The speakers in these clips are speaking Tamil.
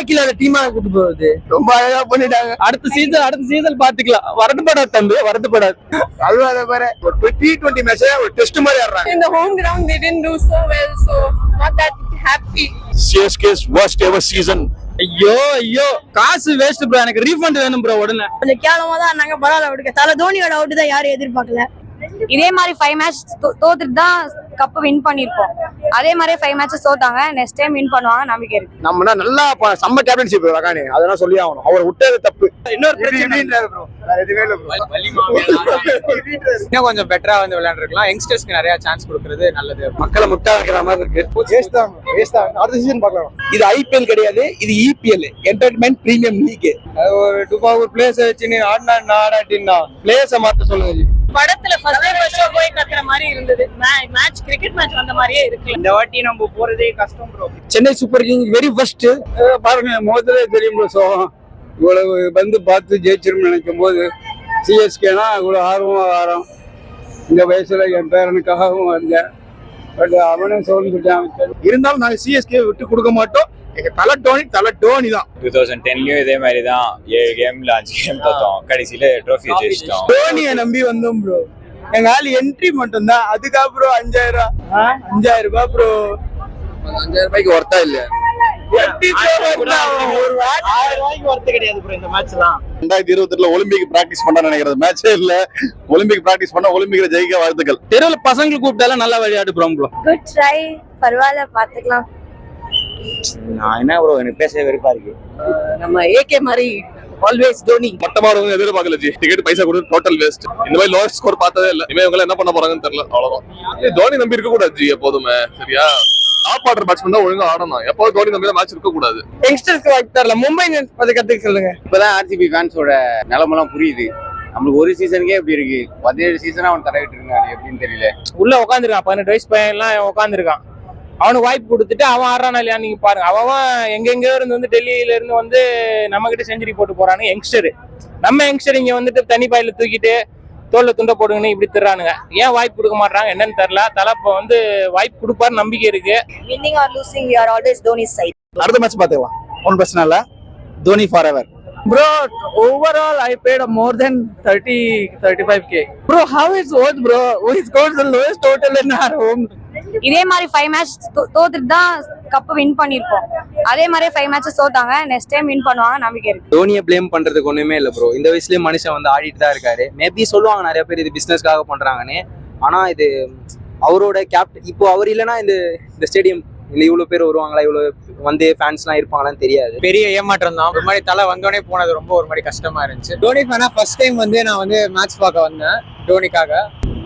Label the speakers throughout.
Speaker 1: லாய்க்கு இல்லாத டீமா கூட்டு போகுது.
Speaker 2: ரொம்ப அழகா பண்ணிட்டாங்க.
Speaker 1: அடுத்த சீசன் அடுத்த சீசன் பாத்துக்கலாம் வருத்தப்படாது தம்பி வருத்தப்படாது
Speaker 2: அழுவாத பாரு. ஒரு டி டுவெண்ட்டி மேட்ச் ஒரு டெஸ்ட் மாதிரி ஆடுறாங்க.
Speaker 3: Home ground they didn't do so well so not that happy.
Speaker 4: CSK's worst ever season.
Speaker 1: ஐயோ ஐயோ. காசு வேஸ்ட் ப்ரோ எனக்கு ரீஃபண்ட் வேணும் ப்ரோ உடனே.
Speaker 3: கொஞ்சம் கேவலமா தான் நாங்க பரவாயில்ல விடுங்க. தலை தோனியோட அவுட் தான் யாரும் எதிர்பார்க்கல.
Speaker 5: இதே மாதிரி ஃபைவ் மேட்ச் தோத்துட்டு தான் கப் வின் பண்ணிருக்கோம் அதே மாதிரி ஃபைவ் மேட்சஸ் தோத்தாங்க. நெக்ஸ்ட் டைம் வின் பண்ணுவாங்க நம்பிக்கை இருக்கு.
Speaker 2: நம்ம நல்லா செம்ம கேப்டன்ஷிப் ரகானி அதெல்லாம் சொல்லி ஆகணும். அவர் விட்டது தப்பு.
Speaker 1: இன்னொரு.
Speaker 6: இன்னும் கொஞ்சம் பெட்டரா வந்து விளையாண்டுருக்கலாம். யங்ஸ்டர்ஸ்க்கு நிறைய சான்ஸ் கொடுக்கறது நல்லது.
Speaker 2: மக்களை முட்டா வைக்கிற மாதிரி இருக்கு. வேஸ்ட் தான் வேஸ்ட் தான். அடுத்த சீசன் பார்க்கலாம். இது ஐபிஎல் கிடையாது. இது இபிஎல் என்டர்டைன்மெண்ட் பிரீமியம் லீக்
Speaker 6: ஒரு டுபா ஒரு பிளேஸ் வச்சு நீ ஆடினா ஆடாட்டின்னா பிளேஸை மாத்த சொல்லுங்க
Speaker 3: படத்துல ஃபர்ஸ்ட் ஃபர்ஸ்ட் ஷோ போய் கத்துற மாதிரி இருந்தது. மேட்ச் கிரிக்கெட் மேட்ச் வந்த மாதிரியே இருக்கு
Speaker 6: இந்த வாட்டி நம்ம போறதே கஷ்டம் bro
Speaker 2: Chennai super king very first
Speaker 7: பாருங்க முதல்ல தெரியும் bro சோகம் இவ்வளவு வந்து பார்த்து ஜெயிச்சிரும்னு நினைக்கும் போது சிஎஸ்கேனா இவ்வளோ ஆர்வமாக வரோம் இந்த வயசுல என் பேரனுக்காகவும் வந்தேன். பட் அவனும் சோர்ந்துட்டான்
Speaker 2: இருந்தாலும் நாங்க சிஎஸ்கே விட்டு கொடுக்க மாட்டோம். எங்க தலை டோனி தலை டோனி தான்.
Speaker 8: டூ தௌசண்ட் டென்லயும் இதே மாதிரி தான் ஏழு கேம்ல அஞ்சு கேம் தோத்தோம் கடைசியில ட்ரோஃபி ஜெயிச்சிட்டோம்.
Speaker 7: தோனியை நம்பி வந்தோம் ப்ரோ எங்க ஆள் என்ட்ரி மட்டும் தான் அதுக்கப்புறம் அஞ்சாயிரம் ரூபாய் அஞ்சாயிரம் ரூபாய் ப்ரோ
Speaker 2: அஞ்சாயிரம் ரூபாய்க்கு ஒர்த்தா இல்ல
Speaker 4: ரெண்டாயிரத்தி இருபத்தி எட்டுல ஒலிம்பிக் பிராக்டிஸ் பண்ண நினைக்கிறது. மேட்சே இல்ல. ஒலிம்பிக் பிராக்டிஸ் பண்ண ஒலிம்பிக்ல ஜெயிக்க வாழ்த்துக்கள்.
Speaker 1: தெருவில் பசங்களை கூப்பிட்டாலும் நல்லா விளையாடு
Speaker 5: பரவாயில்ல பாத்துக்கலாம்
Speaker 8: நான் என்ன ப்ரோ எனக்கு பேச வெறுப்பா இருக்கு.
Speaker 3: நம்ம ஏகே மாதிரி ஆல்வேஸ் தோனி.
Speaker 4: மட்டமா வந்து எதிர்பார்க்கல ஜி. டிக்கெட் பைசா கொடுத்து டோட்டல் வேஸ்ட் இந்த மாதிரி லோவஸ்ட் ஸ்கோர் பார்த்ததே இல்ல. இனிமே இவங்க என்ன பண்ண போறாங்கன்னு தெரியல. அவ்வளவுதான். தோனி நம்பி இருக்க கூடாது ஜி எப்போதுமே. சரியா? டாப் ஆர்டர் பேட்ஸ்மேன் தான் ஒழுங்கா ஆடணும். எப்போதும் தோனி நம்பி மேட்ச் இருக்க கூடாது.
Speaker 1: யங்ஸ்டர்ஸ்க்கு வாய்ப்பு தரல. மும்பை இந்தியன்ஸ் பத்தி கத்துக்க சொல்லுங்க.
Speaker 9: இப்பதான் ஆர்சிபி ஃபேன்ஸோட நிலமெல்லாம் புரியுது. நம்மளுக்கு ஒரு சீசனுக்கே இப்படி இருக்கு. பதினேழு சீசனா அவன் தடவிட்டு இருக்கான் எப்படின்னு தெரியல.
Speaker 6: உள்ள உட்காந்துருக்கான் பதினெட்டு வயசு பையன் எல்லாம் உட்காந்துருக்கான் அவனுக்கு வாய்ப்பு கொடுத்துட்டு அவன் ஆடுறானா இல்லையா நீங்க பாருங்க. அவன் எங்கெங்கயோ இருந்து வந்து டெல்லியில இருந்து வந்து நம்ம கிட்ட செஞ்சுரி போட்டு போறானு யங்ஸ்டர் நம்ம யங்ஸ்டர் இங்க வந்துட்டு தனி பாயில தூக்கிட்டு தோல்ல துண்டை போடுங்கன்னு இப்படி திர்றானுங்க. ஏன் வாய்ப்பு கொடுக்க மாட்டாங்க என்னன்னு தெரியல தலை இப்போ வந்து வாய்ப்பு கொடுப்பாரு நம்பிக்கை இருக்கு.
Speaker 5: Winning or losing we are always Dhoni side
Speaker 2: அடுத்த மேட்ச் பாத்துக்கலாம் ஒன்றும் பிரச்சனை இல்ல. Dhoni forever
Speaker 1: Bro, overall I paid more than 30, 35k. Bro, how is worth, bro? We scored the lowest total in our home.
Speaker 5: இதே மாதிரி ஃபைவ் மேட்ச் தோத்துட்டு தான் கப் வின் பண்ணிருக்கோம் அதே மாதிரி ஃபைவ் மேட்சஸ் தோத்தாங்க. நெக்ஸ்ட் டைம் வின் பண்ணுவாங்க நம்பிக்கை இருக்கு.
Speaker 6: தோனியை ப்ளேம் பண்றதுக்கு ஒண்ணுமே இல்ல ப்ரோ இந்த வயசுலயே மனுஷன் வந்து ஆடிட்டு தான் இருக்காரு. மேபி சொல்லுவாங்க நிறைய பேர் இது பிசினஸ்க்காக பண்றாங்கன்னு. ஆனா இது அவரோட கேப்டன் இப்போ அவர் இல்லைன்னா இந்த இந்த ஸ்டேடியம் இல்ல இவ்வளவு பேர் வருவாங்களா? இவ்வளவு வந்து ஃபேன்ஸ்லாம் இருப்பாங்களான்னு தெரியாது. பெரிய ஏமாற்றம் தான். ஒரு மாதிரி தலை வந்தோடனே போனது ரொம்ப ஒரு மாதிரி கஷ்டமா இருந்துச்சு. தோனி ஃபேனா ஃபர்ஸ்ட் டைம் வந்து நான் வந்து மேட்ச் பார்க்க வந்தேன் தோனிக்காக.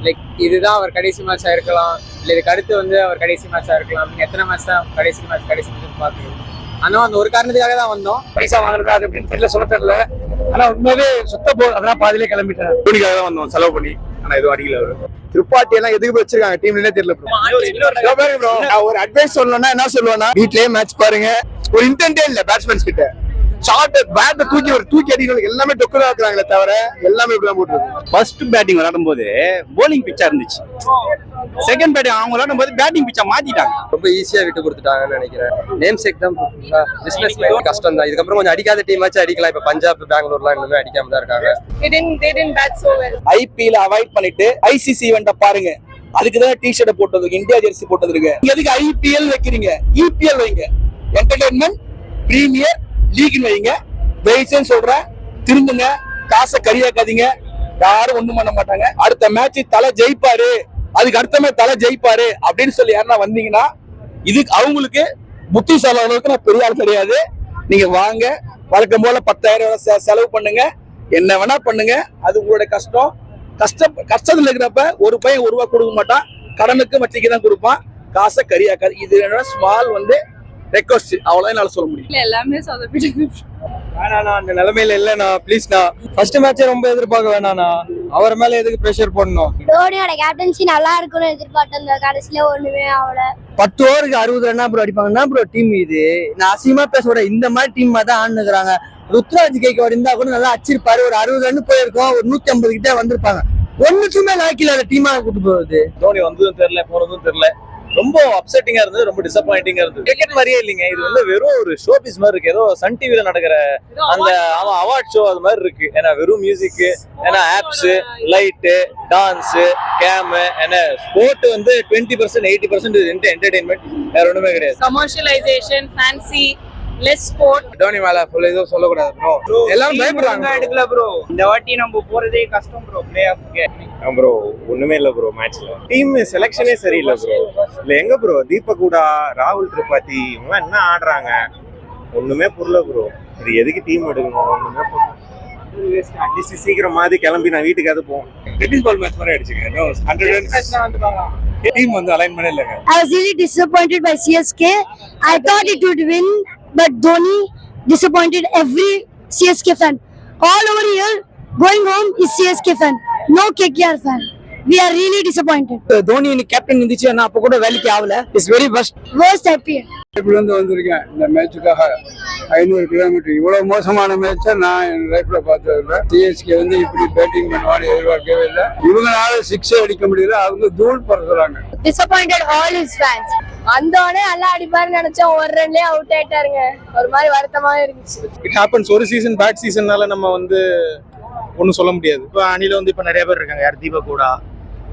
Speaker 6: லைக் இதுதான் அவர் கடைசி மேட்சா இருக்கலாம். இல்ல இதுக்கு அடுத்து வந்து அவர் கடைசி மேட்சா இருக்கலாம். அப்படின்னு எத்தனை மேட்ச் தான் கடைசி மேட்ச் கடைசி மேட்ச் பார்க்கணும் ஆனா அந்த ஒரு காரணத்துக்காக தான் வந்தோம்.
Speaker 2: பைசா வாங்குறதா அது அப்படின்னு தெரியல சொல்ல தெரியல. ஆனா உண்மையாவே சுத்த போ அதெல்லாம் பாதியிலே கிளம்பிட்டேன்
Speaker 4: தோனிக்காக தான் வந்தோம் செலவு பண்ணி. ஆனா எதுவும் அடிக்கல அவரு.
Speaker 2: திருப்பாட்டி எல்லாம் எதுக்கு வச்சிருக்காங்க? டீம்லயே தெரியல நான் ஒரு அட்வைஸ் சொல்லணும்னா என்ன சொல்லுவேன்னா வீட்லயே மேட்ச் பாருங்க. ஒரு இன்டென்டே இல்ல பேட்ஸ்மேன்ஸ் கிட்ட. ஷார்ட் பேட் தூக்கி ஒரு தூக்கி அடிக்கணும் எல்லாமே டொக்குதான் இருக்கிறாங்களே தவிர எல்லாமே இப்படிதான் போட்டுருக்கு.
Speaker 7: ஃபர்ஸ்ட் பேட்டிங் விளையாடும் போது போலிங் பிச்சா இருந்துச்சு. செகண்ட் பேட்டிங் அவங்க விளையாடும் போது பேட்டிங் பிச்சா மாத்திட்டாங்க.
Speaker 6: ரொம்ப ஈஸியா விட்டு கொடுத்துட்டாங்கன்னு நினைக்கிறேன். நேம் சேக் தான் பிசினஸ் கஷ்டம் தான். இதுக்கப்புறம் கொஞ்சம் அடிக்காத டீம் ஆச்சு அடிக்கலாம். இப்ப பஞ்சாப் பெங்களூர்லாம் இன்னுமே அடிக்காம தான் இருக்காங்க.
Speaker 2: ஐபிஎல் அவாய்ட் பண்ணிட்டு ஐசிசி ஈவெண்ட்ட பாருங்க. அதுக்கு தான் டி ஷர்ட் போட்டது இந்தியா ஜெர்சி போட்டது இருக்கு எதுக்கு ஐபிஎல் வைக்கிறீங்க? இபிஎல் வைங்க. என்டர்டைன்மெண்ட் பிரீமியர் லீக்னு வைங்க. வெயிட்ஸ்னு சொல்றேன் திரும்புங்க காசை கரியாக்காதீங்க. யாரும் ஒண்ணும் பண்ண மாட்டாங்க. அடுத்த மேட்ச் தலை ஜெயிப்பாரு. அதுக்கு அடுத்தமே தலை ஜெயிப்பாரு அப்படின்னு சொல்லி யாருன்னா வந்தீங்கன்னா இதுக்கு அவங்களுக்கு புத்தி அளவுக்கு நான் பெரிய ஆள் கிடையாது. நீங்க வாங்க வழக்கம் போல பத்தாயிரம் ரூபாய் செலவு பண்ணுங்க. என்ன வேணா பண்ணுங்க. அது உங்களோட கஷ்டம். கஷ்ட கஷ்டத்தில் இருக்கிறப்ப ஒரு பையன் ஒரு ரூபா கொடுக்க மாட்டான். கடனுக்கு வட்டிக்கு தான் கொடுப்பான். காசை கரியாக்காது. இது என்னோட ஸ்மால் வந்து ரெக்வஸ்ட் அவ்வளவுதான் என்னால சொல்ல முடியும்.
Speaker 3: இல்ல எல்லாமே சொதப்பிட்டு
Speaker 6: வேணாண்ணா அந்த நிலைமையில இல்லண்ணா ப்ளீஸ்ண்ணா ஃபர்ஸ்ட் மேட்சே ரொம்ப எதிர்பார்க்க வேணாண்ணா. அவர் மேல எதுக்கு ப்ரெஷர் போடணும்?
Speaker 5: தோனியோட கேப்டன்சி நல்லா இருக்கும்னு எதிர்பார்த்தேன் கடைசியில ஒண்ணுமே அவளை
Speaker 1: பத்து ஓவருக்கு அறுபது ரன்னா ப்ரோ அடிப்பாங்கன்னா ப்ரோ டீம் இது? நான் அசிங்கமா பேச இந்த மாதிரி டீம் தான் ஆண்டுக்கிறாங்க ருத்ராஜ் கைக்கு இருந்தா கூட நல்லா அச்சிருப்பாரு. ஒரு அறுபது ரன் போயிருக்கோம். ஒரு நூத்தி ஐம்பது கிட்ட வந்திருப்பாங்க. ஒண்ணுக்குமே லாய்க்கு இல்லாத டீமா கூட்டு போகுது.
Speaker 4: தோனி வந்ததும் தெரியல போனதும் தெரியல.
Speaker 10: ரொம்ப அப்செட்டிங்கா இருந்தது ரொம்ப டிசப்பாயிண்டிங்கா இருந்தது. கிரிக்கெட் மாதிரியே இல்லைங்க. இது வந்து வெறும் ஒரு ஷோ பீஸ் மாதிரி இருக்கு. ஏதோ சன் டிவில நடக்கிற அந்த ஆமா அவார்ட் ஷோ அது மாதிரி இருக்கு. ஏன்னா வெறும் மியூசிக் ஏன்னா ஆப்ஸ் லைட்டு டான்ஸ் கேம் ஏன்னா ஸ்போர்ட் வந்து twenty percent eighty percent entertainment வேற ஒண்ணுமே கிடையாது.
Speaker 3: Commercialisation fancy less sport
Speaker 11: Dhoni மேல ஃபுல் எதுவும் சொல்லக்கூடாது ப்ரோ எல்லாரும் பயப்படுறாங்க
Speaker 10: எடுக்கல ப்ரோ இந்த வாட்டி நம்ம போறதே கஷ்டம் ப்ரோ பிளே ஆஃப்க்கு
Speaker 12: ப்ரோ ஒண்ணுமே இல்ல ப்ரோ மேட்ச்ல டீம் செலெக்ஷனே சரியில்லை ப்ரோ இல்ல எங்க ப்ரோ தீபக் கூடா ராகுல் திரிபாதி இவங்க என்ன ஆடுறாங்க? ஒண்ணுமே புரியல ப்ரோ இது எதுக்கு டீம் எடுக்கணும்? ஒண்ணுமே புரியல. அட்லீஸ்ட் சீக்கிரம் மாதிரி கிளம்பி நான் வீட்டுக்கு போவோம். டென்னிஸ் பால் மேட்ச் மாதிரி அடிச்சுங்க. ஹண்ட்ரட் டீம் வந்து அலைன்மெண்ட் இல்லைங்க.
Speaker 13: I was really disappointed by CSK. I thought it would win, but Dhoni disappointed every CSK fan. All over here, going home is CSK fan. No KKR fan. We are really disappointed.
Speaker 1: Dhoni captain இருந்துச்சு அப்ப கூட வேலைக்கு ஆகல it's very best
Speaker 13: Worst IPL.
Speaker 7: இருந்து வந்திருக்கேன் இந்த மேட்சுக்காக ஐநூறு கிலோமீட்டர் இவ்வளவு மோசமான மேட்சை நான் என் லைஃப்ல பார்த்தது இல்லை சிஎஸ்கே வந்து இப்படி பேட்டிங் பண்ணுவான்னு எதிர்பார்க்கவே இல்லை இவங்களால சிக்ஸே அடிக்க முடியல அவங்க தூள் பறக்குறாங்க
Speaker 13: Disappointed all his fans. வந்தோடனே நல்லா அடிப்பாருன்னு நினைச்சோம் ஒரு ரன்லயே அவுட் ஆயிட்டாருங்க. ஒரு மாதிரி வருத்தமா இருந்துச்சு.
Speaker 10: இட் ஹேப்பன்ஸ் ஒரு சீசன் பேட் சீசன்னால நம்ம வந்து ஒன்றும் சொல்ல முடியாது. இப்போ அணில வந்து இப்போ நிறைய பேர் இருக்காங்க. யார் தீபக் கூடா?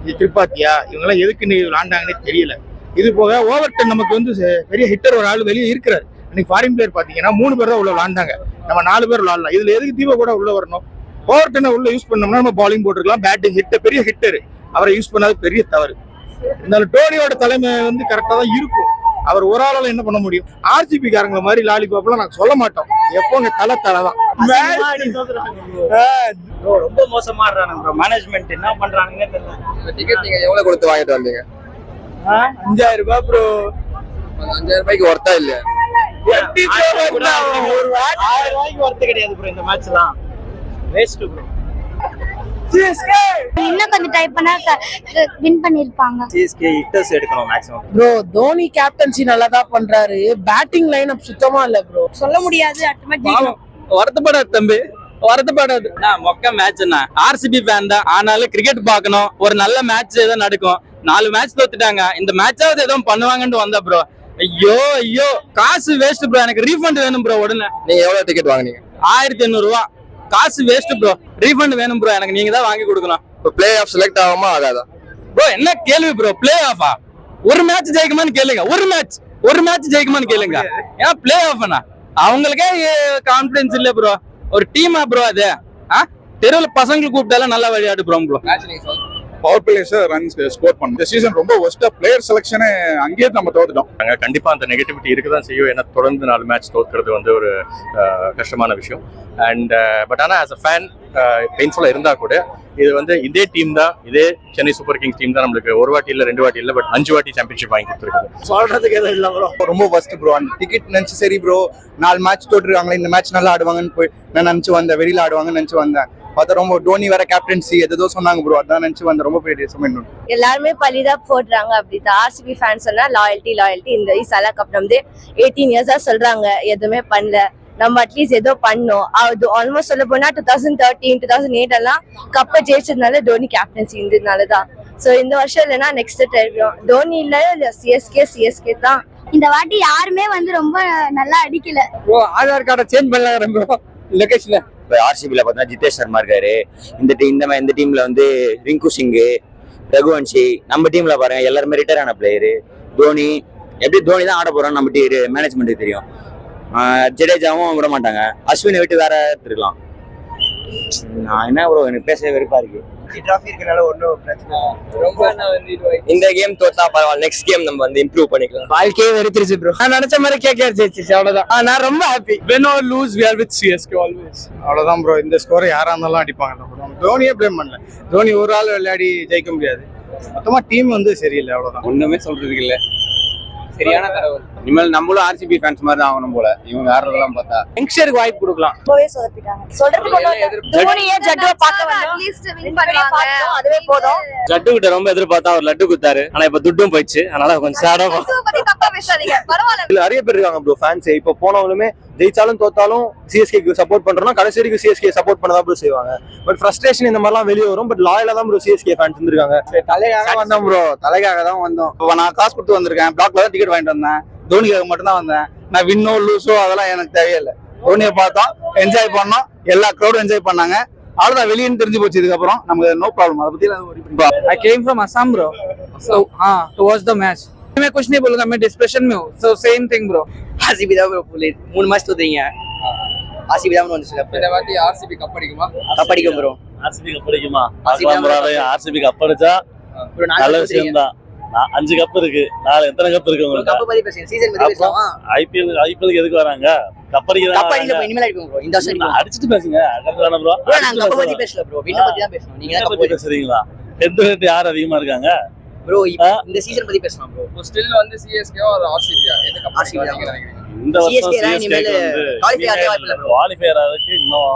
Speaker 10: இது திரிபாத்தியா? இவங்கெல்லாம் எதுக்கு நீ விளாண்டாங்கன்னே தெரியல. இது போக ஓவர் டென் நமக்கு வந்து பெரிய ஹிட்டர் ஒரு ஆள் வெளியே இருக்கிறார். இன்னைக்கு ஃபாரின் பிளேயர் பார்த்தீங்கன்னா மூணு பேர் தான் உள்ள விளாண்டாங்க. நம்ம நாலு பேர் விளாடலாம். இதுல எதுக்கு தீபக் கூட உள்ள வரணும்? ஓவர் டென்னை உள்ள யூஸ் பண்ணோம்னா நம்ம பாலிங் போட்டுருக்கலாம். பேட்டிங் ஹிட் பெரிய ஹிட்டர் அவரை யூஸ் பண்ணாது பெரிய தவறு. இருந்தாலும் டோனியோட தலைமை வந்து கரெக்டாக தான் இருக்கும். அவர் ஒரு ஆளால என்ன பண்ண முடியும்? ஆர்சிபி காரங்கள மாதிரி லாலிபாப்லாம் நாங்க சொல்ல மாட்டோம். எப்போங்க தலை தலை தான்.
Speaker 2: ரொம்ப மோசமா ஆடுறானுங்க ப்ரோ மேனேஜ்மெண்ட் என்ன பண்றானுங்கன்னே தெரியல.
Speaker 11: டிக்கெட் நீங்க எவ்வளவு கொடுத்து வாங்கிட்டு வந்தீங்க?
Speaker 2: அஞ்சாயிரம் ரூபாய் ப்ரோ
Speaker 11: அஞ்சாயிரம் ரூபாய்க்கு ஒர்த்தா இல்ல
Speaker 2: ஒரு ஆயிரம் ரூபாய்க்கு ஒர்த்து கிடையாது ப்ரோ இந்த மேட்ச்லாம் வேஸ்ட் ப்ரோ
Speaker 13: இன்னும் கொஞ்சம் டைப் பண்ணா வின் பண்ணிருப்பாங்க.
Speaker 12: சிஎஸ்கே ஹிட்டர்ஸ் எடுக்கணும் மேக்ஸிமம்
Speaker 1: ப்ரோ தோனி கேப்டன்சி நல்லா தான் பண்றாரு. பேட்டிங் லைன் அப் சுத்தமா இல்ல ப்ரோ
Speaker 13: சொல்ல முடியாது
Speaker 11: வருத்தப்படாது தம்பி. வருத்தப்படாது. மொக்க மேட்ச் என்ன ஆர்சிபி ஃபேன் தான். ஆனாலும் கிரிக்கெட் பார்க்கணும். ஒரு நல்ல மேட்ச் ஏதோ நடக்கும். நாலு மேட்ச் தோத்துட்டாங்க. இந்த மேட்சாவது ஏதோ பண்ணுவாங்கன்னு வந்தா ப்ரோ ஐயோ ஐயோ. காசு வேஸ்ட் ப்ரோ எனக்கு ரீஃபண்ட் வேணும் ப்ரோ உடனே. நீங்க எவ்வளவு டிக்கெட் வாங்குனீங்க? ஆயிரத்தி எண்ணூறு ரூபா. காசு வேஸ்ட் ப்ரோ ரீஃபண்ட் வேணும் ப்ரோ எனக்கு நீங்க தான் வாங்கி கொடுக்கணும். இப்போ பிளே ஆஃப் செலக்ட் ஆகாம ஆகாதா? ப்ரோ என்ன கேள்வி ப்ரோ பிளே ஆஃபா ஒரு மேட்ச் ஜெயிக்குமான்னு கேளுங்க. ஒரு மேட்ச் ஒரு மேட்ச் ஜெயிக்குமான்னு கேளுங்க. ஏன்னா பிளே ஆஃப்னா அவங்களுக்கே கான்பிடன்ஸ் இல்ல ப்ரோ ஒரு டீமா ப்ரோ அது? தெருவில் பசங்களுக்கு கூப்பிட்டாலும் நல்லா விளையாடு bro bro
Speaker 4: power players runs score பண்ணு இந்த சீசன் ரொம்ப ஒஸ்டா பிளேயர் செலக்ஷனே அங்கேயே நம்ம தோத்துட்டோம்.
Speaker 14: அங்க கண்டிப்பா அந்த நெகட்டிவிட்டி இருக்க தான் செய்யும். ஏன்னா தொடர்ந்து நாலு மேட்ச் தோற்கிறது வந்து ஒரு அஹ், கஷ்டமான விஷயம். அண்ட் பட் ஆனா ஆஸ் அ ஃபேன் பெயின்ஃபுல்லா இருந்தா கூட இது வந்து இதே டீம் தான் இதே சென்னை சூப்பர் கிங்ஸ் டீம் தான் நம்மளுக்கு ஒரு வாட்டி இல்ல ரெண்டு வாட்டி இல்ல பட் அஞ்சு வாட்டி சாம்பியன்ஷிப் வாங்கி கொடுத்துருக்கு
Speaker 2: சொல்றதுக்கு எதுவும் இல்ல ப்ரோ
Speaker 11: ரொம்ப ஃபர்ஸ்ட் ப்ரோ அந்த டிக்கெட் நினைச்சு சரி ப்ரோ நாலு மேட்ச் தோற்றுருக்காங்களே இந்த மேட்ச் நல்லா ஆடுவாங்கன்னு போய் நான் நினைச்சு வந்தேன் வெளியில ஆடுவாங்கன்னு நினைச்சு வந்தேன். பார்த்தா ரொம்ப டோனி வேற கேப்டன்சி எதோ சொன்னாங்க ப்ரோ அதான் நினைச்சு வந்தேன். ரொம்ப பெரிய டிசப்பாயின்மெண்ட்
Speaker 13: எல்லாருமே பழிதான் போடுறாங்க அப்படிதான் ஆர்சிபி ஃபேன்ஸ் சொன்னா லாயல்ட்டி லாயல்ட்டி இந்த சலா கப் வந்து எயிட்டீன் இயர்ஸா சொல்றாங்க. எதுவுமே பண்ணல. நம்ம அட்லீஸ்ட் ஏதோ பண்ணோம். அது ஆல்மோஸ்ட் சொல்ல போனா two thousand thirteen two thousand eight எல்லாம் கப்பை ஜெயிச்சதுனால தோனி கேப்டன்சி இருந்ததுனால தான் ஸோ இந்த வருஷம் இல்லைன்னா நெக்ஸ்ட் டைம் தோனி இல்ல இல்ல சிஎஸ்கே சிஎஸ்கே தான். இந்த வாட்டி யாருமே வந்து ரொம்ப நல்லா அடிக்கல.
Speaker 1: ப்ரோ ஆதார் கார்டை சேஞ்ச் பண்ணலாம் ப்ரோ லொகேஷன்ல
Speaker 8: இப்போ ஆர்சிபியில் பார்த்தீங்கன்னா ஜிதேஷ் சர்மா இருக்காரு. இந்த டீம் இந்த மாதிரி இந்த டீமில் வந்து ரிங்கு சிங்கு ரகுவன்ஷி நம்ம டீமில் பாருங்க எல்லாருமே ரிட்டையர் ஆன பிளேயரு தோனி எப்படி தோனி தான் ஆட போகிறோம் நம்ம டீ மேனேஜ்மெண்ட்டுக்கு தெரியும். ஜடேஜாவும் விட மாட்டாங்க. அஸ்வினை விட்டு வேற எடுத்துருக்கலாம் நான் என்ன ப்ரோ எனக்கு பேசவே வெறுப்பா இருக்கு.
Speaker 2: டிராஃபி இருக்கனால ஒன்றும் பிரச்சனை இல்லை.
Speaker 11: இந்த கேம் தோத்தா பரவாயில்ல நெக்ஸ்ட் கேம் நம்ம வந்து இம்ப்ரூவ் பண்ணிக்கலாம்.
Speaker 1: வாழ்க்கையே வெறுத்துருச்சு ப்ரோ நான் நினைச்ச மாதிரி கேட்க ஜெயிச்சிச்சு அவ்வளவுதான். ஆ, நான் ரொம்ப happy
Speaker 10: when are lose we are with CSK always அவ்வளவுதான் ப்ரோ இந்த ஸ்கோரை யாரா இருந்தாலும் அடிப்பாங்க. தோனியே ப்ளேம் பண்ணல. தோனி ஒரு ஆள் விளையாடி ஜெயிக்க முடியாது. மொத்தமா டீம் வந்து சரியில்லை அவ்வளவுதான்.
Speaker 11: ஒண்ணுமே சொல்றதுக்கு இல்ல. சரியான தகவல்
Speaker 15: இனிமேல் நம்மளும் ஆர்சிபி ஃபேன்ஸ் மாதிரி தான் ஆகணும் போல. இவங்க ஆடுறதெல்லாம் பார்த்தா.
Speaker 16: யங்ஸ்டருக்கு வாய்ப்பு கொடுக்கலாம்.
Speaker 5: ரொம்பவே சொதப்பிட்டாங்க. சொல்றதுக்கு தோனியே ஜட்டுவை பார்க்க வந்தோம்? அட்லீஸ்ட் வின் பண்ணுவாங்க. அதுவே போதும்.
Speaker 14: ஜட்டு கிட்ட ரொம்ப எதிர்பார்த்தா அவர் லட்டு குத்தாரு. ஆனா இப்ப துட்டும் போயிடுச்சு. அதனால கொஞ்சம் சேடா
Speaker 4: நிறைய பேர் இருக்காங்க ப்ரோ ஃபேன்ஸ் இப்போ போனவங்களுமே ஜெயிச்சாலும் தோத்தாலும் சிஎஸ்கேக்கு சப்போர்ட் பண்றோம்னா கடைசி வரைக்கும் சிஎஸ்கே சப்போர்ட் பண்ணதான் ப்ரோ செய்வாங்க. பட் ஃப்ரஸ்ட்ரேஷன் இந்த மாதிரிலாம் வெளியே வரும். பட் லாயலா தான் ப்ரோ சிஎஸ்கே ஃபேன்ஸ் இருந்திருக்காங்க.
Speaker 15: தலைக்காக வந்தோம் ப்ரோ தலைக்காக தான் வந்தோம். இப்போ நான் காசு கொடுத்து வந்திருக்கேன். பிளாக்ல தான் டிக்கெட் வாங்கிட்டு வந்தேன். தோனிக்காக மட்டும் தான் வந்தேன் நான் வின்னோ லூஸோ அதெல்லாம் எனக்கு தேவையில்லை தோனியை பார்த்தோம் என்ஜாய் பண்ணோம் எல்லா க்ரௌடும் என்ஜாய் பண்ணாங்க அவ்வளோதான் வெளியேன்னு தெரிஞ்சு போச்சு இதுக்கப்புறம் நமக்கு நோ ப்ராப்ளம் அதை பத்தி
Speaker 16: I came from Assam bro so हाँ टू वॉच द मैच मैं कुछ नहीं बोलूंगा मैं डिस्कशन में हूँ so same thing bro
Speaker 1: RCB தான் ப்ரோ புள்ளி மூணு மேட்ச் தோத்தீங்க ஆர்சிபி தான் வந்துச்சு
Speaker 15: இந்த வாட்டி ஆர்சிபி கப் அடிக்குமா
Speaker 1: கப் அடிக்கும் ப்ரோ
Speaker 14: ஆர்சிபி கப் அடிக்குமா
Speaker 1: RCB தான்
Speaker 14: ஆர்சிபி கப் அடிச்சா
Speaker 1: ப்ரோ
Speaker 14: நல்ல விஷயம் தான் அஞ்சு கப் இருக்கு. நாலு எத்தனை கப் இருக்கு உங்களுக்கு?
Speaker 1: கப் பத்தி பேசுங்க. சீசன் பத்தி பேசலாமா
Speaker 14: ஐபிஎல் ஐபிஎல் எதுக்கு வராங்க? கப்
Speaker 1: கப் அடிக்கல
Speaker 14: அடிக்க
Speaker 1: ப்ரோ இனிமேல் அடிக்கும் ப்ரோ இந்த வருஷம் அடிக்கும்
Speaker 14: அடிச்சுட்டு பேசுங்க. கரெக்ட் தானே ப்ரோ
Speaker 1: ப்ரோ நாங்க கப் பத்தி பேசல ப்ரோ வின்ன பத்தி தான் பேசணும். நீங்க தான் கப் பத்தி
Speaker 14: பேசுறீங்களா? ஹெட் டு ஹெட் யார் அதிகமா இருக்காங்க?
Speaker 1: ப்ரோ இந்த சீசன் பத்தி பேசலாம் ப்ரோ
Speaker 15: ஸ்டில் வந்து சிஎஸ்கே ஒரு ஆர்சிபியா எது கப்
Speaker 1: RCB தான்.
Speaker 15: நினைக்கிறீங்க
Speaker 14: இந்த வருஷம் சிஎஸ்கே. குவாலிஃபயர் ஆகிறதுக்கு இன்னும்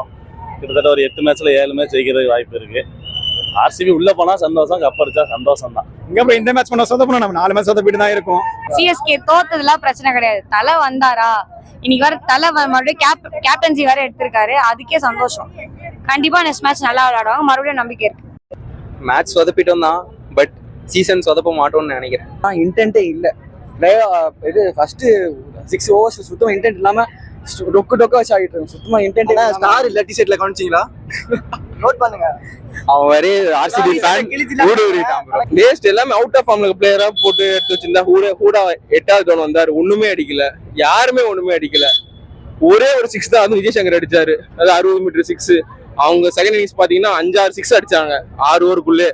Speaker 14: கிட்டத்தட்ட ஒரு எட்டு மேட்ச்ல ஏழு மேட்ச் ஜெயிக்கிறதுக்கு வாய்ப்பு இருக்கு. ஆர்சிபி உள்ள போனா சந்தோஷம் கப் அடிச்சா சந்தோஷம் தான்
Speaker 17: இங்க அப்புறம் இந்த மேட்ச் பண்ண சொதப்பணும் நம்ம நாலு மேட்ச் சொதப்பிட்டு தான் இருக்கும்.
Speaker 5: சிஎஸ்கே தோத்ததுலாம் பிரச்சனை கிடையாது. தலை வந்தாரா? இன்னைக்கு வர தலை வ- மறுபடியும் கேப் கேப்டன்சி வேற எடுத்திருக்காரு. அதுக்கே சந்தோஷம். கண்டிப்பா நெக்ஸ்ட் மேட்ச் நல்லா விளையாடுவாங்க. மறுபடியும் நம்பிக்கை இருக்கு.
Speaker 15: மேட்ச் சொதப்பிட்டோம் தான் பட் சீசன் சொதப்ப மாட்டோம்னு நினைக்கிறேன்.
Speaker 16: இன்டென்ட்டே இல்ல. இது ஃபர்ஸ்ட் சிக்ஸ் ஓவர்ஸ் சுத்தமா இன்டென்ட் இல்லாம டொக்கு டொக்க வச்சு ஆடிட்டு இருக்கோம் சுத்தமா இன்டென்ட்
Speaker 17: ஸ்டார் இல்ல டிஷர்ட்ல கவனிச்சீங்களா?
Speaker 16: நோட் பண்ணுங்க.
Speaker 15: அவன் ஒரே ஆர்சிபி ஃபேன் ஊடு ஊறிட்டான் bro.
Speaker 16: வேஸ்ட் எல்லாமே அவுட் ஆஃப் ஃபார்ம்ல பிளேயரா போட்டு எடுத்து வச்சிருந்தா ஹூடா ஹூடா எட்டாவது டவுன் வந்தாரு. ஒண்ணுமே அடிக்கல. யாருமே ஒண்ணுமே அடிக்கல. ஒரே ஒரு சிக்ஸ் தான் அது விஜய் சங்கர் அடிச்சாரு. அது அறுபது மீட்டர் சிக்ஸ் அவங்க செகண்ட் இன்னிங்ஸ் பாத்தீங்கன்னா அஞ்சாறு சிக்ஸ் அடிச்சாங்க. ஆறு ஓவருக்குள்ளே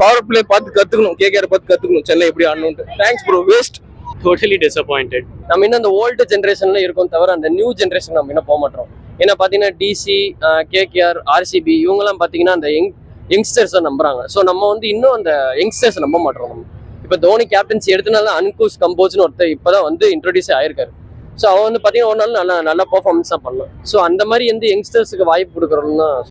Speaker 16: பவர் பிளே பார்த்து கத்துக்கணும். கேகேஆர் பார்த்து கத்துக்கணும். சென்னை எப்படி ஆடணும்ட்டு thanks bro waste
Speaker 14: totally disappointed
Speaker 18: நம்ம இன்னும் அந்த ஓல்டு ஜென்ரேஷன்ல இருக்கோம் தவிர அந்த நியூ ஜென்ரேஷன் நம்ம இன்னும் போக மாட்டோம். ஏன்னா பார்த்தீங்கன்னா டிசி கேகேஆர் ஆர்சிபி இவங்கெல்லாம் பார்த்தீங்கன்னா அந்த யங் யங்ஸ்டர்ஸை நம்புறாங்க. ஸோ நம்ம வந்து இன்னும் அந்த யங்ஸ்டர்ஸ் நம்ப மாட்டோம் நம்ம. இப்போ தோனி கேப்டன்சி எடுத்தனால அன்கூஸ் கம்போஸ்னு ஒருத்தர் இப்போ தான் வந்து இன்ட்ரோடியூஸ் ஆயிருக்காரு. ஸோ அவன் வந்து பார்த்தீங்கன்னா ஒரு நாள் நல்லா நல்ல பர்ஃபார்மன்ஸாக பண்ணலாம். ஸோ அந்த மாதிரி வந்து யங்ஸ்டர்ஸுக்கு வாய்ப்பு கொடுக்குறோம்னா